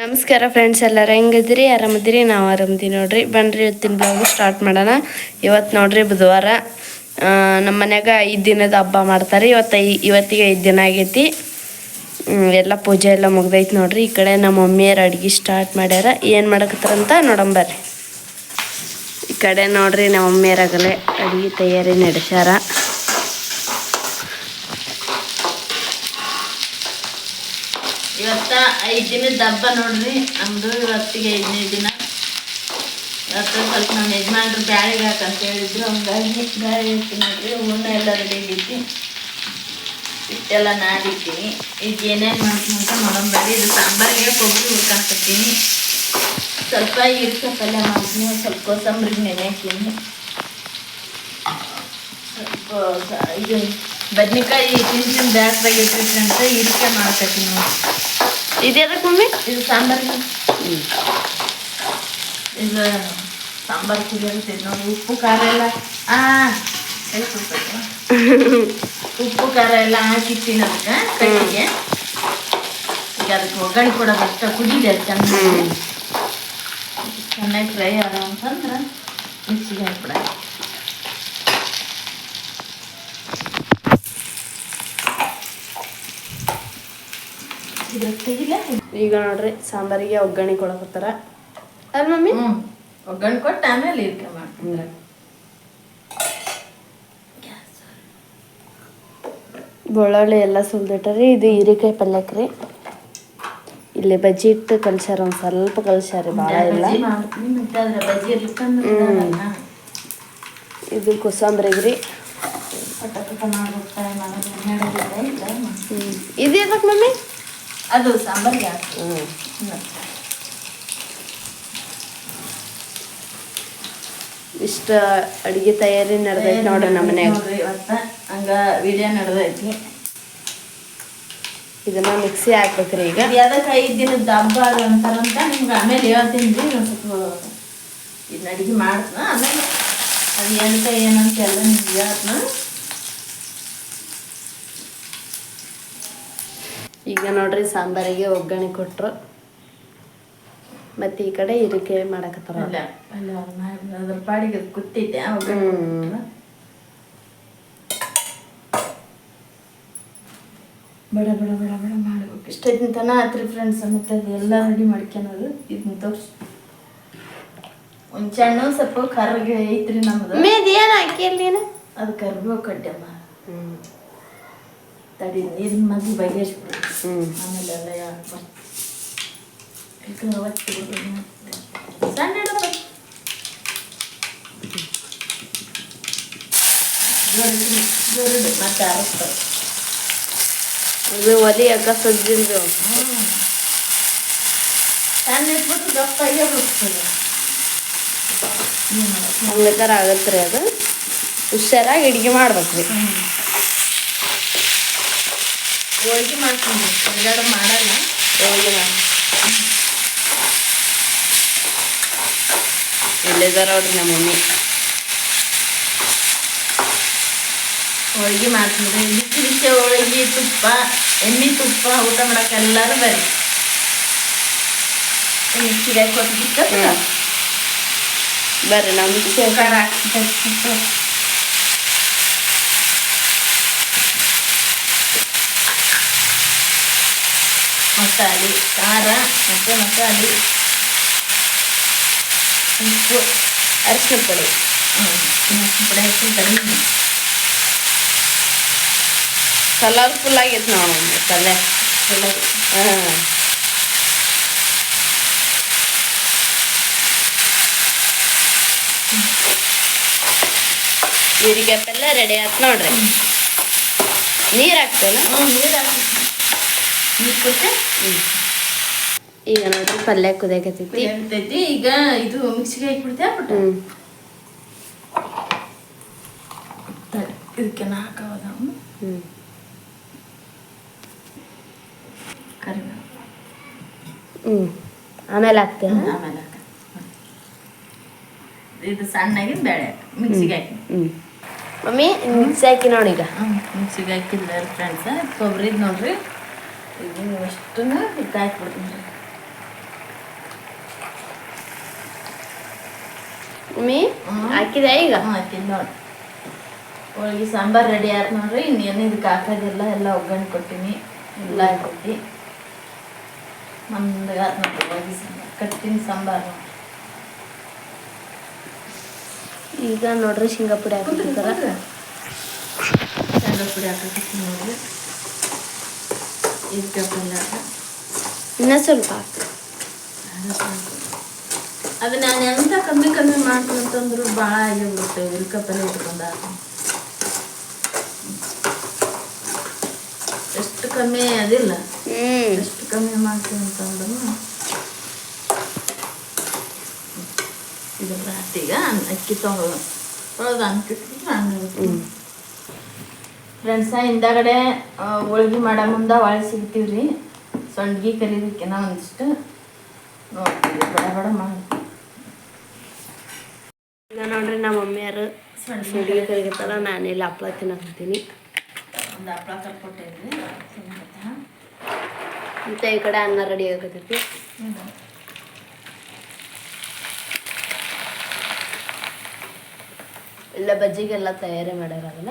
ನಮಸ್ಕಾರ ಫ್ರೆಂಡ್ಸ್ ಎಲ್ಲರ ಹೆಂಗಿದ್ರಿ ಆರಾಮದಿರಿ ನಾವು ಆರಾಮದಿ ನೋಡ್ರಿ. ಬನ್ರಿ, ಇವತ್ತಿನ ಬ್ಲಾಗು ಸ್ಟಾರ್ಟ್ ಮಾಡೋಣ. ಇವತ್ತು ನೋಡ್ರಿ ಬುಧವಾರ ನಮ್ಮ ಮನ್ಯಾಗ ಐದು ದಿನದ ಹಬ್ಬ ಮಾಡ್ತಾರೆ. ಇವತ್ತು ಐ, ಇವತ್ತಿಗೆ ಐದು ದಿನ ಆಗೈತಿ. ಎಲ್ಲ ಪೂಜೆ ಎಲ್ಲ ಮುಗ್ದೈತಿ ನೋಡ್ರಿ. ಈ ಕಡೆ ನಮ್ಮ ಮಮ್ಮಿಯರು ಅಡುಗೆ ಸ್ಟಾರ್ಟ್ ಮಾಡ್ಯಾರ. ಏನು ಮಾಡಕತ್ತಾರಂತ ನೋಡಂಬರ್ರಿ ಈ ಕಡೆ ನೋಡ್ರಿ ನಮ್ಮ ಮಮ್ಮಿಯರಾಗಲೇ ಅಡುಗೆ ತಯಾರಿ ನಡೆಸ್ಯಾರ. ಇವತ್ತ ಐದು ದಿನದ ಹಬ್ಬ ನೋಡ್ರಿ. ನಮ್ದು ಇವತ್ತಿಗೆ ಐದನೇ ದಿನ. ಇವತ್ತು ಸ್ವಲ್ಪ ನಮ್ಮ ಯಜಮಾನ್ರು ಬ್ಯಾಳಿಗೆ ಬೇಕಂತ ಹೇಳಿದ್ರು. ಹಂಗಾಗಿ ಬ್ಯಾಳಿ ಇತ್ತು ನೋಡ್ರಿ, ಹೂರ್ಣ ಎಲ್ಲ ರೆಡಿ ಆಗೈತಿ ಹಿಟ್ಟೆಲ್ಲ ನಾದಿಟ್ಟಿನಿ ಇದು ಏನೇನು ಮಾಡ್ತೀನಿ ಅಂತ ನೋಡಂಬರಿ ಇದು ಸಾಂಬಾರಿಗೆ ಕೊಬ್ಬರಿ ಹುರ್ಕೊಂತೀನಿ ಸ್ವಲ್ಪ ಈರ್ಕ ಪಲ್ಯ ಮಾಡ್ತೀನಿ ಸ್ವಲ್ಪ ಕೋಸಂಬರಿಗೆ ನೆನೆ ಹಾಕೀನಿ ಸ್ವಲ್ಪ ಇದು ಬದ್ನಿಕಾಯಿ ತಿನ್ ಬ್ಯಾಸ್ರಾಗ ಇಟ್ಟಿರ್ತೀನಿ ಅಂತ ಈರಿಕೆ ಮಾಡ್ಕೊತೀನಿ ಇದು ಎದಕ್ಕೆ ಮಮ್ಮಿ? ಇದು ಸಾಂಬಾರಿಗೆ ಇದು ಸಾಂಬಾರು ಕುದಿರುತ್ತೆ ನೋಡಿ ಉಪ್ಪು ಖಾರ ಎಲ್ಲ. ಸುಡ್ಬೇಕು. ಉಪ್ಪು ಖಾರ ಎಲ್ಲ ಹಾಕಿರ್ತೀನಿ ಅದಕ್ಕೆ ಕಟ್ಟಿಗೆ. ಈಗ ಅದಕ್ಕೆ ಒಗ್ಗರಣೆ ಕೊಡೋದು ಅಷ್ಟ ಕುದಿದೆ ಅದು ಚೆನ್ನಾಗಿ. ಚೆನ್ನಾಗಿ ಫ್ರೈ ಆದ ಅಂತಂದ್ರೆ ಮಿಕ್ಸಿಗೆ ಹಾಕ್ಬಿಡ ಈಗ ನೋಡ್ರಿ ಸಾಂಬಾರಿಗೆ ಒಗ್ಗರಣೆ ಕೊಡಕತ್ತಾರ ಅಲ್ಲ ಮಮ್ಮಿ? ಒಗ್ಗರಣೆ ಕೊಟ್ಟು ಆಮೇಲೆ ಇರ್ಕ ಬೆಳ್ಳುಳ್ಳಿ ಎಲ್ಲ ಸುಲ್ದಿಟ್ಟಾರಿ ಇದು ಹೀರೆಕಾಯಿ ಪಲ್ಯಕ್ಕೆ ರೀ. ಇಲ್ಲಿ ಬಜ್ಜಿ ಇಟ್ಟು ಕಲ್ಸ್ಯಾರ ಒಂದು ಸ್ವಲ್ಪ ಕಲ್ಸ್ಯಾರಿ ಭಾಳ ಇಲ್ಲ. ಇದು ಕೊಸಂಬರಿಗೆ ರೀ. ಇದು ಎದಕ್ಕೆ ಮಮ್ಮಿ? ಅದು ಸಾಂಬಾರಿಗೆ ಹ್ಞೂ ಇಷ್ಟ ಅಡಿಗೆ ತಯಾರಿ ನಡೆದೈತಿ ನೋಡ್ರಿ ನಮ್ಮ ಮನ್ಯಾಗ. ಹಂಗ ವಿಡಿಯೋ ನಡೆದೈತಿ. ಇದನ್ನ ಮಿಕ್ಸಿ ಹಾಕ್ಬೇಕ್ರಿ ಈಗ. ಯಾವ್ದಕ್ಕೆ ಐದು ದಿನದ ಹಬ್ಬ ಅದು ಅಂತಾರಂತ ನಿಮ್ಗೆ ಆಮೇಲೆ ಹೇಳ್ತೀನಿ ರೀ ಒಂದು ಸ್ವಲ್ಪ ಇದನ್ನ ಅಡಿಗೆ ಮಾಡ್ತೀನಿ ಆಮೇಲೆ ಅದು ಏನಂತ ಏನಂತ ಎಲ್ಲ ನಿಮ್ಗೆ ಹೇಳ್ತೀನಿ. ಈಗ ನೋಡ್ರಿ ಸಾಂಬಾರಿಗೆ ಒಗ್ಗರಣೆ ಕೊಟ್ಟರು ಮತ್ತೆ ಈ ಕಡೆ ಇದಕ್ಕೆ ಮಾಡಕತ್ತಾರ. ಅದ್ರ ಪಾಡಿಗೆ ಅದು ಕೂತೈತೆ ಅವಾಗ ಹ್ಮ್. ಬಡ ಬಡ ಬಡ ಬಡ ಮಾಡ್ಬೇಕು. ಇಷ್ಟೈತಿನ ತನ ಆತ್ರಿ ಫ್ರೆಂಡ್ಸ್ ಮತ್ತೆ ಎಲ್ಲ ರೆಡಿ ಮಾಡ್ಕೊಳೋದು ಇದನ್ನ ತೋರಿಸಿ. ಹುಂಚೆ ಹಣ್ಣು ಸ್ವಲ್ಪ ಕರ್ಗೆ ಐತ್ರಿ ನಮ್ದು. ಮೇದ್ ಏನು ಹಾಕಿಲ್ಲ ಅದು ಕರ್ಬೇವು ಕಡ್ಡಮ್ಮ ಹ್ಞೂ ತಡಿ ನೀರಿನ ಮದ್ದು ಬಗೆಹರಿಸ್ಬಿಡು ಆಮೇಲೆ ಎಲ್ಲ ಯಾಕೆ ಒತ್ತಿ ಬಿಡು. ಸಣ್ಣ ಇಡಪ್ಪ. ಜೋರಿಡು, ಜೋರಿಡು, ಮತ್ತೆ ಆರಿಸ್ತಾರೆ ಇದು ಒಲಿ ಅಕ್ಕ ಸಜ್ಜಿಲ್ರಿ ಹ್ಮ್. ಸಣ್ಣ ಇಟ್ಬಿಟ್ಟು ದಪ್ಪಾಗೆ ಬಿಡ್ತದೆ ಏನು ಮಾಡೋದು? ಹಂಗತ್ತಾರ ಆಗತ್ರಿ ಅದು? ಹುಷಾರಾಗಿ ಅಡುಗೆ ಮಾಡ್ಬೇಕ್ರಿ. ಹೋಳ್ಗೆ ಮಾಡ್ಕೊಂಡು ಹೊರಗಡೆ ಮಾಡಲ್ಲ. ಹೋಳ್ಗೆ ಮಾಡಿ ಎಲ್ಲಿದಾರ ನೋಡ್ರಿ ನಮ್ಮ ಮಮ್ಮಿ. ಹೋಳ್ಗೆ ಮಾಡ್ತೀನಿ ಬಿಸಿ ಬಿಸಿ ಹೋಳಿಗೆ ತುಪ್ಪ ಎಣ್ಣೆ ತುಪ್ಪ ಊಟ ಮಾಡಕ್ಕೆ ಎಲ್ಲರೂ ಬರ್ರಿ. ಮಿಕ್ಸಿಗೆ ಹಾಕಿ ಹ್ಮ್. ಬರ್ರಿ ನಾವು ಮಿಕ್ಸಿ ಖಾರ ಮಸಾಲೆ ಖಾರ ಮತ್ತು ಮಸಾಲೆ ಉಪ್ಪು ಅರಿಶಿನ ಪುಡಿ. ಅರಿಶಿನ ಪುಡಿ. ಹಾಕಿ ಕಡಿಮೆ ಕಲರ್ಫುಲ್ ಆಗೈತೆ ನಾವು ತಲೆ ಕಲರ್ ಹಾಂ. ಹೀರಿಕಾಯಿ ಪಲ್ಯ ರೆಡಿ ಆಯ್ತು ನೋಡ್ರಿ. ನೀರು ಹಾಕ್ತೇನೆ ಹ್ಞೂ ನೀರು ಹಾಕಿ ನೀರು ಕೊಟ್ಟೆ ಈಗ ನೋಡ್ರಿ ಪಲ್ಯ ಕುದಿಯಾಕತ್ತೈತಿ. ಇರ್ತೈತಿ ಈಗ ಇದು ಮಿಕ್ಸಿಗೆ ಹ್ಞೂ ತಡಿ, ಇದಕ್ಕೆ ಹ್ಞೂ ಕರಿಬೇವು. ಹ್ಞೂ ಆಮೇಲೆ ಹಾಕ್ತೇವೆ ಆಮೇಲೆ ಹಾಕ ಇದು ಸಣ್ಣಾಗಿ ಬೇಳೆ ಮಿಕ್ಸಿಗೆ ಹಾಕಿ ಹ್ಞೂ ಮಮ್ಮಿ ಮಿಕ್ಸಿ ಹಾಕಿ ನೋಡಿ ಈಗ. ಮಿಕ್ಸಿಗೆ ಹಾಕಿಲ್ಲ ಫ್ರೆಂಡ್ಸ್ ಕೊಬ್ಬರಿದ್ ನೋಡ್ರಿ. ಇದನ್ನು ಅಷ್ಟನ್ನ ಇದಕ್ಕೆ ಹಾಕ್ಬಿಡ್ತೀನಿ ರೀ ಮಮ್ಮಿ ಹಾಕಿದೆ ಈಗ? ಹಾಕಿದ್ ನೋಡಿ. ಹೋಳಿಗೆ ಸಾಂಬಾರು ರೆಡಿ ಆಯ್ತು ನೋಡ್ರಿ ಇನ್ನು ಏನಿದಕ್ಕೆ ಹಾಕೋದಿಲ್ಲ ಎಲ್ಲ ಒಗ್ಗರಣೆ ಕೊಟ್ಟಿನಿ ಎಲ್ಲ ಹಾಕೊಟ್ಟಿ ನಮ್ದು ಆಯ್ತು ನೋಡ್ರಿ ಹೋಳಿಗೆ ಸಾಂಬಾರು. ಕಟ್ಟಿನ ಸಾಂಬಾರು ನೋಡ್ರಿ. ಈಗ ನೋಡ್ರಿ ಶೇಂಗಾ ಪುಡಿ ಹಾಕಿರ್ತಾರ. ಶೇಂಗಾ ಪುಡಿ ಹಾಕಿ ನೋಡ್ರಿ. ಇದಕ್ಕೆ ಪಲ್ಯ ಇನ್ನ ಸ್ವಲ್ಪ ಹಾಕು. ಅದು ನಾನು ಎಂತ ಕಮ್ಮಿ ಕಮ್ಮಿ ಮಾಡ್ತೀನಿ ಅಂತಂದ್ರು ಭಾಳ ಆಗಿಬಿಡುತ್ತೆ ಇದಕ್ಕೆ ಇಟ್ಕೊಂಡಾಗ. ಇಟ್ಕೊಂಡ ಎಷ್ಟು ಕಮ್ಮಿ ಅದಿಲ್ಲ. ಎಷ್ಟು ಕಮ್ಮಿ ಮಾಡ್ತೀನಿ ಅಂತಂದ್ರು ಇದು ಈಗ ಅಕ್ಕಿ ತೊಗೊಳ್ಳೋದು. ತೊಳೆದು ಅನ್ಕಿಟ್ಬಿಟ್ಟು ಹಂಗೆ ಫ್ರೆಂಡ್ಸ ಹಿಂದಾಗಡೆ ಹೋಳ್ಗಿ ಮಾಡೋ ಮುಂದೆ ಒಳಗೆ ಸಿಗ್ತೀವಿ ರೀ ಸೊಂಡ್ಗಿ ಕರಿಬೇಕೇನ ಒಂದಿಷ್ಟು ನೋಡ್ತೀವಿ. ಬಡ ಬಡ ಮಾಡಿ. ಈಗ ನೋಡ್ರಿ ನಮ್ಮ ಸಂಡ್ಗಿ ಸುಡಿಗೆ ನಾನು ಇಲ್ಲಿ ಹಪ್ಳ ತಿನ್ನಕತ್ತೀನಿ. ಒಂದು ಹಪ್ಳ ಕಟ್ಕೊಟ್ಟಿದ್ರಿ ಮತ್ತೆ ಈ ಕಡೆ ಅನ್ನ ರೆಡಿ ಆಗತೈತಿ ಇಲ್ಲ ಬಜ್ಜಿಗೆಲ್ಲ ತಯಾರಿ ಮಾಡ್ಯಾರಲ್ಲ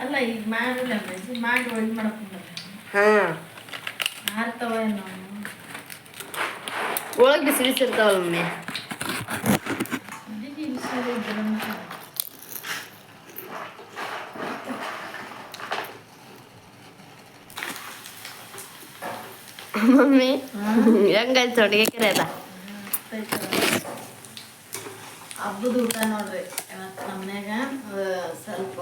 ಅಲ್ಲ ಈಗ ಮಾಡಿಲ್ಲ ಬಜ್ಜಿ ಮಾಡಿ ಮಾಡಕ್ಕೆ ಹಾ. ಆರ್ತವ ಏನು. ಒಳಗೆ ಬಿಸಿ ಬಿಸಿ ಇರ್ತಾವಲ್ಲ ಮಮ್ಮಿ. ಮಮ್ಮಿ ಹೆಂಗಾಯ್ತು ಅಡುಗೆ ಕರೆ ಅದ ಹಬ್ಬದ ಊಟ ನೋಡ್ರಿ. ಇವತ್ತು ನಮ್ಮನ್ಯಾಗ ಸ್ವಲ್ಪ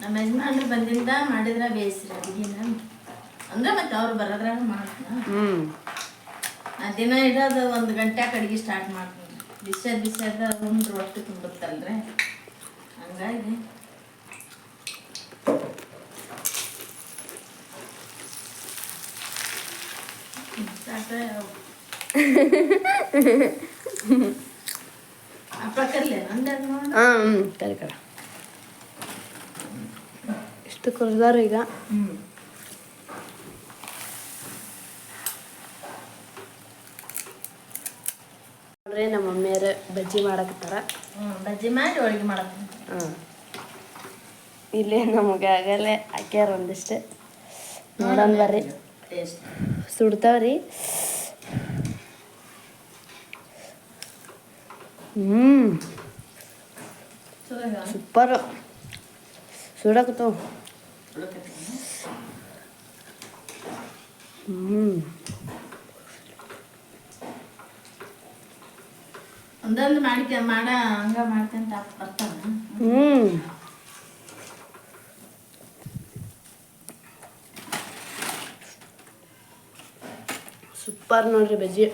ನಮ್ಮ ಯಜಮಾನ್ರು ಬಂದಿಂದ ಮಾಡಿದ್ರೆ ಬೇಯಿಸ್ರಿ ಅಡುಗೆನ ಅಂದ್ರೆ ಮತ್ತೆ ಅವ್ರು ಬರೋದ್ರಾಗ ಮಾಡ್ತೀನಿ. ಹ್ಮ್. ಆ ದಿನ ಇಡೋದು ಒಂದು ಗಂಟೆ ಅಡುಗೆ ಸ್ಟಾರ್ಟ್ ಮಾಡ್ತೀನಿ. ಬಿಸಿ ಬಿಸಿದ ಉಂಡ್ರು ಹೊಟ್ಟೆ ತುಂಬುತ್ತಲ್ರಿ? ಹಂಗಾಗಿ. ಅಪ್ಪ ಕರ್ಲಿ ಹಾ ಹ್ಮ್ ಕರೆ ಕರೆ ಕುರ್ದಾರ ಈಗ. ನೋಡ್ರಿ ನಮ್ಮ ಮಮ್ಮಿಯರ ಬಜ್ಜಿ ಮಾಡಕತ್ತಾರ. ಬಜ್ಜಿ ಮಾಡಿ ಹೋಳಿಗೆ ಮಾಡಕ್ ಹಾಂ ಇಲ್ಲೇ ನಮಗೆ ಆಗಲೇ ಹಾಕ್ಯಾರ ಒಂದಿಷ್ಟು. ನೋಡೋಣ ಬರ್ರಿ. ಸುಡ್ತಾವ್ರಿ. ಹ್ಞೂ ಆಗ್ಯಾವ? ಸೂಪರ್. ಹ್ಞೂ ಒಂದೊಂದು ಮಾಡ್ಕ ಮಾಡ ಹಂಗ ಮಾಡ್ಕೊಂತ ಬರ್ತಾನ? ಹ್ಮ್. ಸೂಪರ್ ನೋಡ್ರಿ ಬಜ್ಜಿ.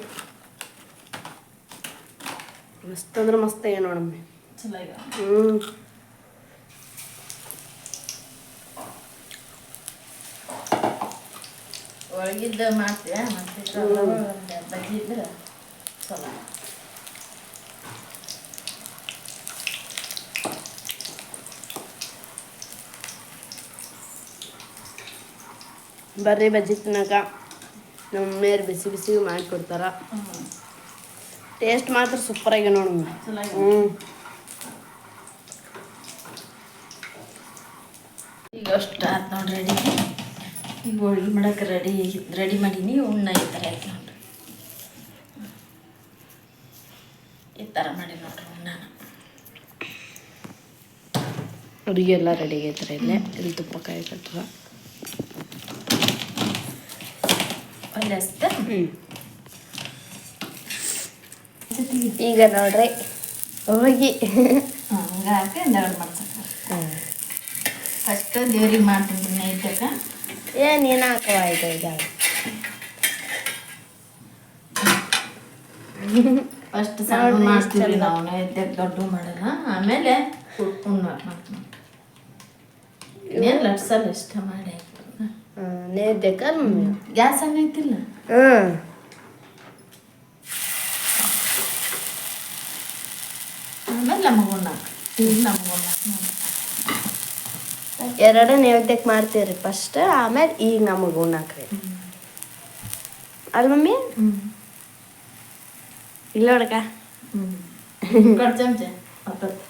ಮಸ್ತ್ ಅಂದ್ರೆ ಮಸ್ತ್ ಆಗ್ಯಾವ ನೋಡಮ್ಮಿ. ಹ್ಞೂ ಒಳಗಿದ್ದ ಮಾಡ್ತೀಯ? ಮತ್ತೆ ಇದ್ರೆ ಚಲೋ. ಬರ್ರಿ ಬಜ್ಜಿ ತಿನ್ನಕ. ನಮ್ಮ ಮಮ್ಮಿಯರು ಬಿಸಿ ಬಿಸಿ ಮಾಡಿಕೊಡ್ತಾರ. ಟೇಸ್ಟ್ ಮಾತ್ರ ಸೂಪರ್ ಆಗಿ ನೋಡಿ ಚಲೋ ಹ್ಞೂ ಈಗ ಅಷ್ಟು ಆಯ್ತು ನೋಡ್ರಿ ರೆಡಿ ಹೋಳ್ಗೆ ಮಾಡಕ್ಕೆ ರೆಡಿ ರೆಡಿ ಮಾಡೀನಿ ಉಣ್ಣ ಈ ಥರ ಐತೆ ನೋಡ್ರಿ. ಈ ಥರ ಮಾಡಿ ನೋಡ್ರಿ ಉಣ್ಣನ. ಅಡುಗೆ ಎಲ್ಲ ರೆಡಿ ಆಗೈತ್ರಿ ಇಲ್ಲೇ. ಇಲ್ಲಿ ತುಪ್ಪ ಕಾಯಿ ಕಟ್ಟುವ ಒಳ್ಳೆ ಈಗ ನೋಡ್ರಿ ಹೋಗಿ. ಹಂಗೆ ಹಾಕಿ ಮಾಡ್ತಾರೆ ಫಸ್ಟ್ ದೇವ್ರಿಗೆ ಮಾಡ್ತೀನಿ ನೈಟಕ್ಕೆ ಏನು ಏನು ಹಾಕವ ಇದು ಫಸ್ಟ್ ಸಣ್ಣ ಮಾಡ್ತೀವಿ ನಾವು. ದೊಡ್ಡ ಮಾಡಲ್ಲ. ಆಮೇಲೆ ಕುಟ್ಕೊಂಡು ಮಾಡ್ತೀವಿ. ಇನ್ನೇನು ಲಟ್ಸಲ್ಲ ಇಷ್ಟ ಮಾಡಿ? ಮಮ್ಮಿ ಗ್ಯಾಸ್ ಹಂಗೈತಿಲ್ಲ ಹ್ಞೂ ಆಮೇಲೆ ನಮ್ಮ ಈಗ ನಮಗುಣ್ಣ ಎರಡು ನೈವೇದ್ಯಕ್ಕೆ ಮಾಡ್ತೀರಿ ಫಸ್ಟ್ ಆಮೇಲೆ ಈಗ ನಮಗೆ ಉಣ್ಣಾಕ್ರಿ. ಅಲ್ಲ ಮಮ್ಮಿ? ಇಲ್ಲ ಚಮಚ.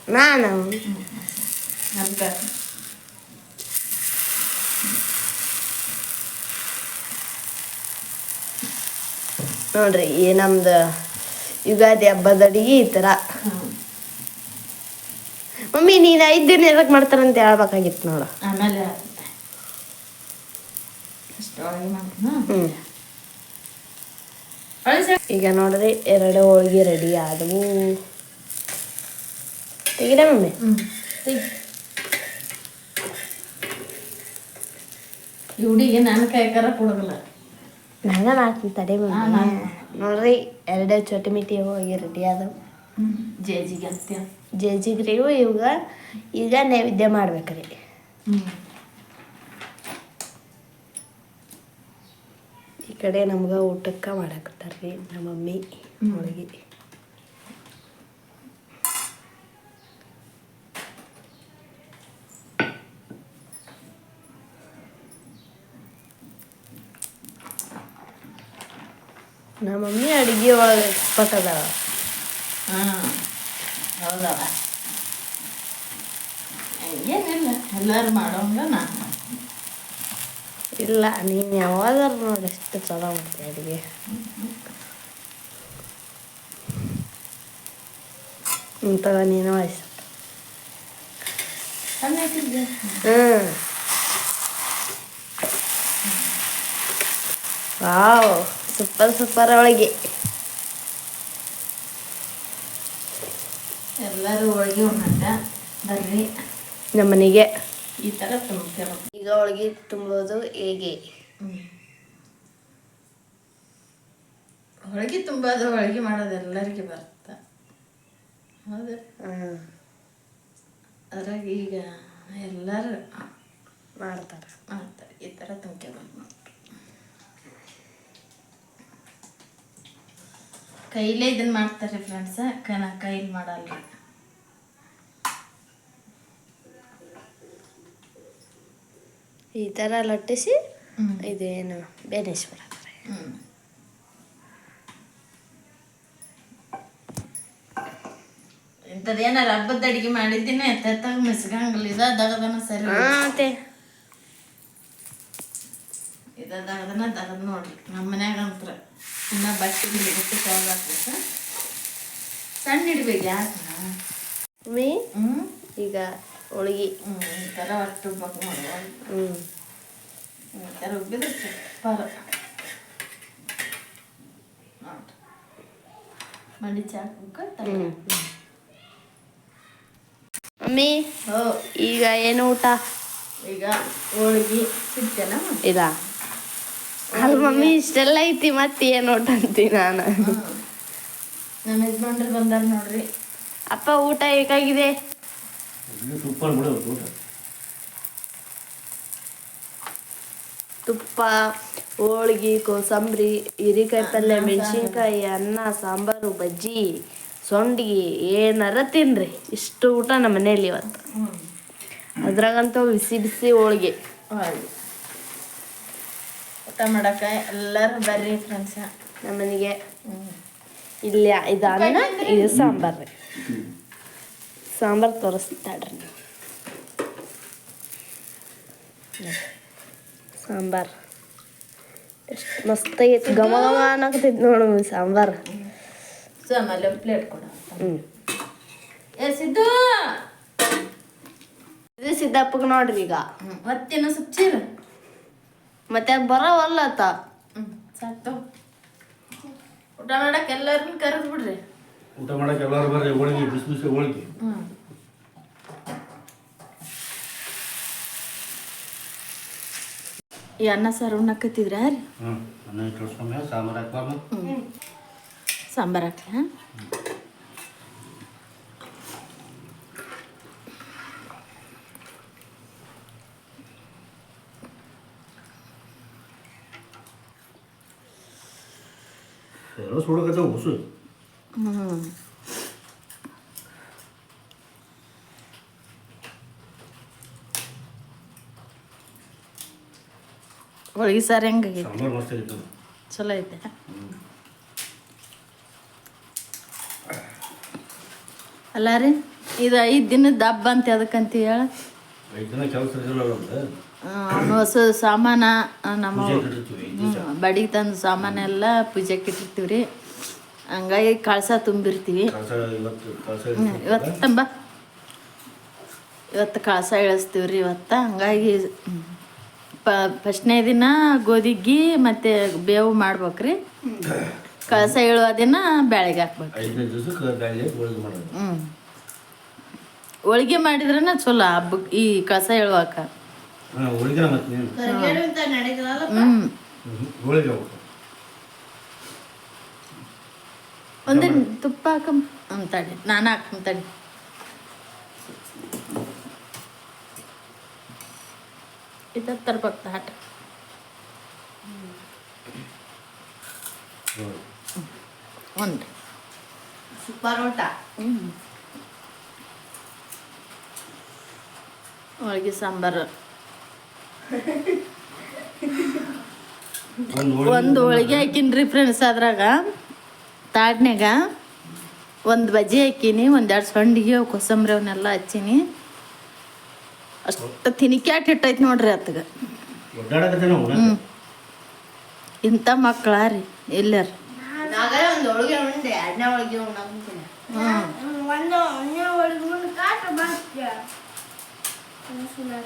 ನಾನು? ನೋಡ್ರಿ ಈ ನಮ್ದು ಯುಗಾದಿ ಹಬ್ಬದ ಅಡಿಗೆ ಈ ಥರ ನೀನು ಐದು ದಿನ ಎದಕ್ಕೆ ಮಾಡ್ತಾರಂತ ಹೇಳ್ಬೇಕಾಗಿತ್ತು ನೋಡು. ಆಮೇಲೆ ಈಗ ನೋಡ್ರಿ ಎರಡು ಹೋಳಿಗೆ ರೆಡಿ ಆದವು. ತೆಗಿದ ಮಮ್ಮಿ? ಇವಡಿಗೆ ನಾನು ಕಾಯ್ಕಾರ ಕೊಡೋದಿಲ್ಲ. ನಾನು ಮಾಡ್ತೀನಿ ತಡೆ ಮಮ್ಮಿ. ನೋಡ್ರಿ ಎರಡು ಚೊಟಿ ಮಿಟಿ ಹೋಗಿ ರೆಡಿ ಆದವು. ಜೇಜಿಗೆ ಅಂತೀಯ. ಜೇಜಿಗ್ರಿವು ಇವಾಗ ಈಗ ನೈವೇದ್ಯ ಮಾಡ್ಬೇಕ್ರಿ ಈ ಕಡೆ ನಮ್ಗ ಊಟಕ್ಕೆ ಮಾಡಾಕತ್ತಾರ್ರಿ ನಮ್ಮ ಮಮ್ಮಿ ಹೋಳಿಗೆ. ನಮ್ಮ ಮಮ್ಮಿ ಅಡುಗೆ ಒಳಗೆ ಎಕ್ಸ್ಪರ್ಟ್ ಅದಾವ ಹಾಂ ಹೌದವ ಏನಿಲ್ಲ ಎಲ್ಲರೂ ಮಾಡೋಂಗ ನಾನು. ಇಲ್ಲ ನೀನು ಯಾವಾಗಾರು ನೋಡಿ ಎಷ್ಟು ಚಲೋ ಮಾಡ್ತೀಯ ಅಡುಗೆ. ಇಂಥವ ನೀನು ವಯಸ್ಸು ಹ್ಞೂ ವಾವ್ ಸೂಪರ್ ಸೂಪರ್ ಒಳಗೆ ಎಲ್ಲರೂ ಹೋಳಿಗೆ ಉಣ್ಣಂಗ ಬರ್ರಿ. ನಮ್ಮನೆಗೆ. ಈ ಥರ ತುಂಬ ಈಗ ಒಳಗೆ ತುಂಬೋದು ಹೇಗೆ? ಹೋಳಿಗೆ ತುಂಬೋದು ಹೋಳಿಗೆ ಮಾಡೋದು ಎಲ್ಲರಿಗೆ ಬರುತ್ತೆ? ಹೌದು. ಅದ್ರಾಗ ಈಗ ಎಲ್ಲರೂ ಮಾಡ್ತಾರೆ. ಮಾಡ್ತಾರೆ. ಈ ಥರ ತುಂಬ್ಕೋಬೇಕು ನೋಡ್ರಿ ಕೈಲೇ ಇದನ್ನ ಮಾಡ್ತಾರೆ ಫ್ರೆಂಡ್ಸ ಕನ ಕೈಲಿ ಮಾಡಲ್ಲ ಈ ಥರ ಲಟ್ಟಿಸಿ ಹ್ಞೂ ಇದೇನು ಬೇನೇಶ್ವರ ಹ್ಞೂ ಇಂಥದ್ದು ಏನಾರ ಹಬ್ಬದ ಅಡಿಗೆ ಮಾಡಿದ್ದೀನಿ? ಎತ್ತಾಗ ಮಿಸ್ಗಂಗಿಲ್ಲ ಇದ ದಗದನ ಸರಿ ಮತ್ತೆ ಇದ ದಗದನ ದಗದ ನೋಡ್ರಿ. ನಮ್ಮ ಮನ್ಯಾಗ ಅಂತರ ಇನ್ನ ಬಟ್ಟೆ ಬಿಟ್ಟು ಹಾಕ್ಬೇಕು ಸಣ್ಣ ಇಡ್ಬೇಕು ಯಾಕೆ ಹ್ಞೂ ಈಗ ಹೋಳಿಗೆ. ಈ ಥರ ಒಟ್ಟು ಬೇಕು ನೋಡಿ ಹ್ಞೂ ಈ ಥರ ಉಬ್ಬಿದ್ರೆ ಸೂಪರ್. ಮಮ್ಮಿ ಓ ಈಗ ಏನು ಊಟ? ಈಗ ಹೋಳಿಗೆ ಸಿಗ್ತೇನ ಇದ ಅಲ್ಲ ಮಮ್ಮಿ ಇಷ್ಟೆಲ್ಲ ಐತಿ ಮತ್ತೆ ಏನು ಊಟ ಅಂತೀನಿ ನಾನು? ನಮ್ಮ ಯಜಮಾನ್ರು ಬಂದಾರ ನೋಡ್ರಿ. ಅಪ್ಪ ಊಟ ಹೇಗಾಗಿದೆ? ಸೂಪರ್ ಬಿಡು ಊಟ. ತುಪ್ಪ ಹೋಳ್ಗಿ ಕೋಸಂಬರಿ ಹೀರಿಕಾಯಿ ಪಲ್ಯ ಮೆಣಸಿನ್ಕಾಯಿ ಅನ್ನ ಸಾಂಬಾರು ಬಜ್ಜಿ ಸೊಂಡಿಗೆ ಏನಾರ ತಿನ್ರಿ. ಇಷ್ಟು ಊಟ ನಮ್ಮ ಮನೆಯಲ್ಲಿ ಇವತ್ತು. ಅದ್ರಾಗಂತೂ ಬಿಸಿ ಬಿಸಿ ಹೋಳ್ಗೆ. ಊಟ ಮಾಡಕ ಎಲ್ಲರೂ ಬರ್ರಿ ಫ್ರೆಂಡ್ಸ ನಮ್ಮನೆಗೆ. ಇಲ್ಲ ಇದು ಅನ್ನ ಇದು ಸಾಂಬಾರ್ರಿ ರೀ. ಸಾಂಬಾರು ತೋರಿಸ್ತಾಳ್ರಿ ನೀವು. ಸಾಂಬಾರು. ಎಷ್ಟು ಮಸ್ತ್ ಆಗೈತಿ ಘಮ ಘಮ ಅನ್ನಕತ್ತೈತಿ ನೋಡು ಸಾಂಬಾರು. ಸೊ ಆಮೇಲೆ ಒಂದು ಪ್ಲೇಟ್ ಕೊಡ ಹ್ಞೂ ಸಿದ್ದು! ಇದು ಸಿದ್ದಪ್ಪಗೆ ನೋಡ್ರಿ ಈಗ. ಮತ್ತೇನು ಸ್ವಲ್ಪ ಚೀರು ಮತ್ತೆ ಬರೋವಲ್ಲ ಆತ ಹ್ಞೂ ಸಾಕು. ಊಟ ಮಾಡಕ್ಕೆ ಎಲ್ಲರನ್ನೂ ಕರೆದು ಬಿಡ್ರಿ. ಊಟ ಮಾಡಕ್ಕೆ ಎಲ್ಲರೂ ಬರ್ರಿ ಹೋಳಿಗೆ ಬಿಸಿ ಬಿಸಿ ಹೋಳಿಗೆ. ಹ್ಞೂ ಈ ಅನ್ನ ಸಾರು ಉಣ್ಣಕತ್ತಿದ್ರ ರೀ? ಹ್ಞೂ ಅನ್ನ ಇಟ್ಸ್ಕೊಂಬ ಸಾಂಬಾರು ಹಾಕ್ಬಾರ್ದು ಸಾಂಬಾರು ಹಾಕ್ಲಿ? ಹಾಂ ಎಲ್ಲ ಸುಡಕತ್ತ ಉಸು. ಹ್ಞೂ ಹೋಳಿಗೆ ಸಾರು ಹೆಂಗಾಗೈತಿ ಚಲೋ ಐತೆ. ಅಲ್ಲ ರೀ ಇದು ಐದು ದಿನದ ಹಬ್ಬ ಅಂತ ಅದಕ್ಕಂತ ಹೇಳ. ಹೊಸ ಸಾಮಾನ ನಮ್ಮ ಬಡಿಗೆ ತಂದು ಸಾಮಾನೆಲ್ಲ ಪೂಜೆಗೆ ಇಟ್ಟಿರ್ತೀವಿ ರೀ ಹಂಗಾಗಿ ಕಳಸ ತುಂಬಿರ್ತೀವಿ. ಇವತ್ತು ತಂಬ. ಇವತ್ತು ಕಳಸ ಇಳಿಸ್ತೀವಿ ರೀ ಇವತ್ತು. ಹಂಗಾಗಿ ಪ ಫಸ್ಟ್ನೇ ದಿನ ಗೋಧಿಗಿ ಮತ್ತು ಬೇವು ಮಾಡ್ಬೇಕ್ರಿ. ಕಳಸ ಇಳುವ ದಿನ ಬ್ಯಾಳಿಗೆ ಹಾಕ್ಬೇಕು. ಹ್ಞೂ ಹೋಳಿಗೆ ಮಾಡಿದ್ರನ ಚಲೋ ಹಬ್ಬಕ್ಕೆ ಈ ಕಳಸ ಇಳುವಾಕ ಹ್ಞೂ ಹ್ಮ್, ಹೋಳಿಗೆ ಹೋಗ್ಬೇಕು ಒಂದೇ ತುಪ್ಪ ಹಾಕಂ ಅಂತಡಿ ನಾನು ಹಾಕಂತಡಿ ಇದ ತರ್ಬೇಕು ತಾಟ. ಒಂದು. ಪರೋಟ ಹ್ಞೂ ಹೋಳಿಗೆ ಸಾಂಬಾರು. ಒಂದು ಹೋಳಿಗೆ ಹಾಕಿನ್ರಿ ಫ್ರೆಂಡ್ಸ್ ಅದ್ರಾಗ. ತಾಡ್ನ್ಯಾಗ ಒಂದು ಬಜ್ಜಿ ಹಾಕೀನಿ ಒಂದೆರಡು ಸಂಡಿಗೆ ಅವು ಕೊತ್ತಂಬರಿ ಅವನ್ನೆಲ್ಲ ಹಚ್ಚೀನಿ. ಅಷ್ಟು ತಿನಿಕ್ಯಾಟ್ ಇಟ್ಟೈತಿ ನೋಡ್ರಿ ನಾವು ಹ್ಞೂ ಇಂಥ ಮಕ್ಕಳ ರೀ ಎಲ್ಲಾರ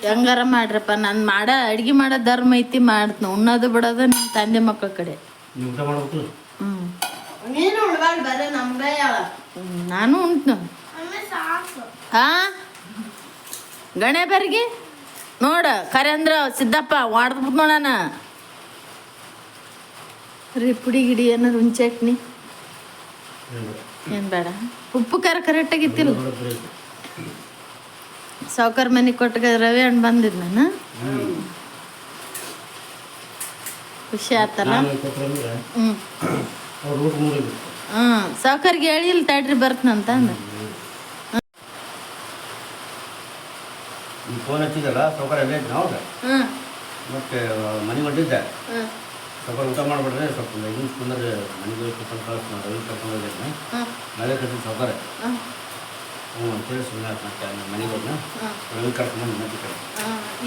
ಹೆಂಗಾರ ಮಾಡ್ರಪ್ಪ ನಾನು ಮಾಡ ಅಡ್ಗೆ ಮಾಡೋ ಧರ್ಮ ಐತಿ ಮಾಡ್ತೀನಿ ಉಣ್ಣೋದು ಬಿಡೋದು ನಿಮ್ಮ ತಂದೆ ಮಕ್ಕಳ ಕಡೆ. ನೀವು ಮಾಡ್ಬೇಕು? ಹ್ಞೂ ನೀನು ಉಣ್ಬಾರ್ದು ಬರೀ ನಮ್ಗೆ ನಾನು ಉಂಟು. ಹಾ ಗಣೆ ಬರ್ಗಿ ನೋಡ ಖರೆ ಅಂದ್ರ ಸಿದ್ದಪ್ಪ ವಾಡ್ದ್ಬಿಟ್ ನೋಡಣ. ರೀ ಪುಡಿ ಗಿಡಿ ಏನಾರು ಒಂದು ಚಟ್ನಿ ಏನು ಬೇಡ. ಉಪ್ಪು ಖಾರ ಕರೆಕ್ಟಾಗಿತ್ತಿಲ್ಲ ಸೌಕರ್ ಮನೆ ಕೊಟ್ಟಾಗ ರವೆ ಹಣ್ಣು ಬಂದಿದ್ ನಾನು? ಖುಷಿ ಆತಲ್ಲ? ಹ್ಞೂ ಹ್ಞೂ ಸಾವ್ಕಾರ್ಗೆ ಹೇಳಿಲ್ಲ ತಡ್ರಿ ಬರ್ತನಂತ ಅಂದ. ನೀವು ಫೋನ್ ಹಚ್ಚಿದಲ್ಲ ಸೌಕರ ಅಲ್ಲೇ ಹ್ಞೂ ಮತ್ತೆ ಮನೆ ಹೊಂಟಿದ್ದೆ? ಸ್ವಲ್ಪ ಊಟ ಮಾಡ್ಬಿಡ್ರೆ ಸ್ವಲ್ಪ ನಿಮಿಷ ಬಂದರೆ ಮನೆಗೆ ಕರ್ಕೊಂಡು ಕಳಿಸ್ತಾರೆ ಕರ್ಕೊಂಡು ಹೋಗಿದ್ದೆ ಮಳೆ ಕಟ್ಟಿ ಸೌಕರ. ಆಯ್ತು ಮತ್ತೆ ನಮ್ಮ ಮನೆಗೆ ಹ್ಞೂ ರವಿ ಕರ್ಕೊಂಡು ಮತ್ತೆ ಕಡೆ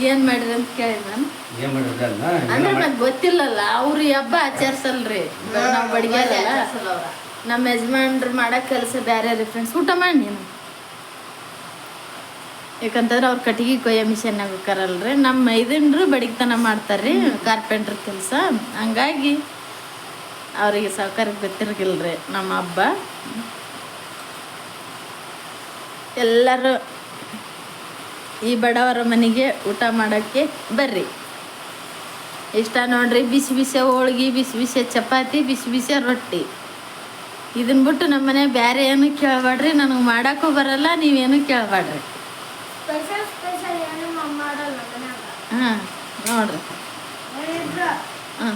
ಏನ್ ಮಾಡಿರಿ ಅಂತ ಕೇಳಿದ್ ನಾನು ಏನು ಅಲ್ಲ ಅಂದ್ರೆ ನಂಗೆ ಗೊತ್ತಿಲ್ಲಲ್ಲ ಅವ್ರು ಈ ಹಬ್ಬ ಆಚರಿಸಲ್ರಿ. ನಾವು ಬಡಿಗೆಲ್ಲ ನಮ್ಮ ಯಜಮಾನ್ರು ಮಾಡಕ್ ಕೆಲಸ ಬೇರೆ ರೀ ಫ್ರೆಂಡ್ಸ್ ಊಟ ಮಾಡಿ ನೀನು. ಯಾಕಂತಂದ್ರೆ ಅವ್ರ ಕಟ್ಟಿಗೆ ಕೊಯ್ಯ ಮಿಷನ್ನಾಗ ಹೋಗ್ತಾರಲ್ರಿ ನಮ್ಮ ಮೈದನ್ರು ಬಡಿಗ್ತನ ಮಾಡ್ತಾರ್ರಿ ಕಾರ್ಪೆಂಟ್ರ್ ಕೆಲಸ. ಹಂಗಾಗಿ ಅವರಿಗೆ ಸೌಕರ್ಯ ಗೊತ್ತಿರಗಿಲ್ರಿ ನಮ್ಮ ಹಬ್ಬ. ಎಲ್ಲರೂ ಈ ಬಡವರ ಮನೆಗೆ ಊಟ ಮಾಡೋಕ್ಕೆ ಬರ್ರಿ. ಇಷ್ಟ ನೋಡ್ರಿ ಬಿಸಿ ಬಿಸಿ ಹೋಳ್ಗಿ ಬಿಸಿ ಬಿಸಿ ಚಪಾತಿ ಬಿಸಿ ಬಿಸಿ ರೊಟ್ಟಿ. ಇದನ್ನ ಬಿಟ್ಟು ನಮ್ಮ ಮನೆ ಬೇರೆ ಏನು ಕೇಳಬೇಡ್ರಿ ನನಗೆ ಮಾಡೋಕ್ಕೂ ಬರಲ್ಲ ನೀವೇನು ಕೇಳಬೇಡ್ರಿ. ಹಾಂ ನೋಡ್ರಿ. ಹಾಂ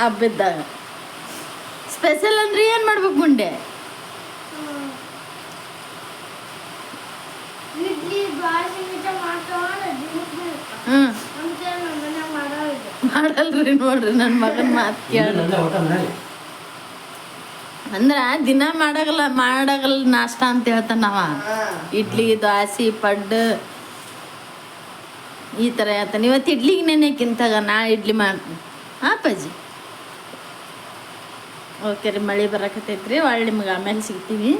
ಹಬ್ಬದಾಗ ಸ್ಪೆಷಲ್ ಅಂದ್ರೆ ಏನು ಮಾಡ್ಬೇಕು ಮುಂಡೆ? ಮಾಡಲ್ರಿ ನೋಡ್ರಿ ನನ್ನ ಮಗನ ಮಾತು ಕೇಳಿ ಅಂದ್ರೆ ದಿನ ಮಾಡಾಗಲ್ಲ ಮಾಡಾಗಲ್ಲ ನಾಷ್ಟ ಅಂತ ಹೇಳ್ತಾನ ನಾವ ಇಡ್ಲಿ ದ್ವಾಸಿ ಪಡ್ಡು. ಈ ಥರ ಹೇಳ್ತಾನೆ. ಇವತ್ತು ಇಡ್ಲಿಗೆ ನೆನೆಕ್ಕಿಂತಾಗ ನಾ ಇಡ್ಲಿ ಮಾಡ್ತೀನಿ ಹಾಂ ಅಪ್ಪಾಜಿ ಓಕೆ ರೀ ಮಳೆ ಬರಕತ್ತೈತ್ರಿ ಒಳ್ಳೆ ನಿಮ್ಗೆ ಆಮೇಲೆ ಸಿಗ್ತೀವಿ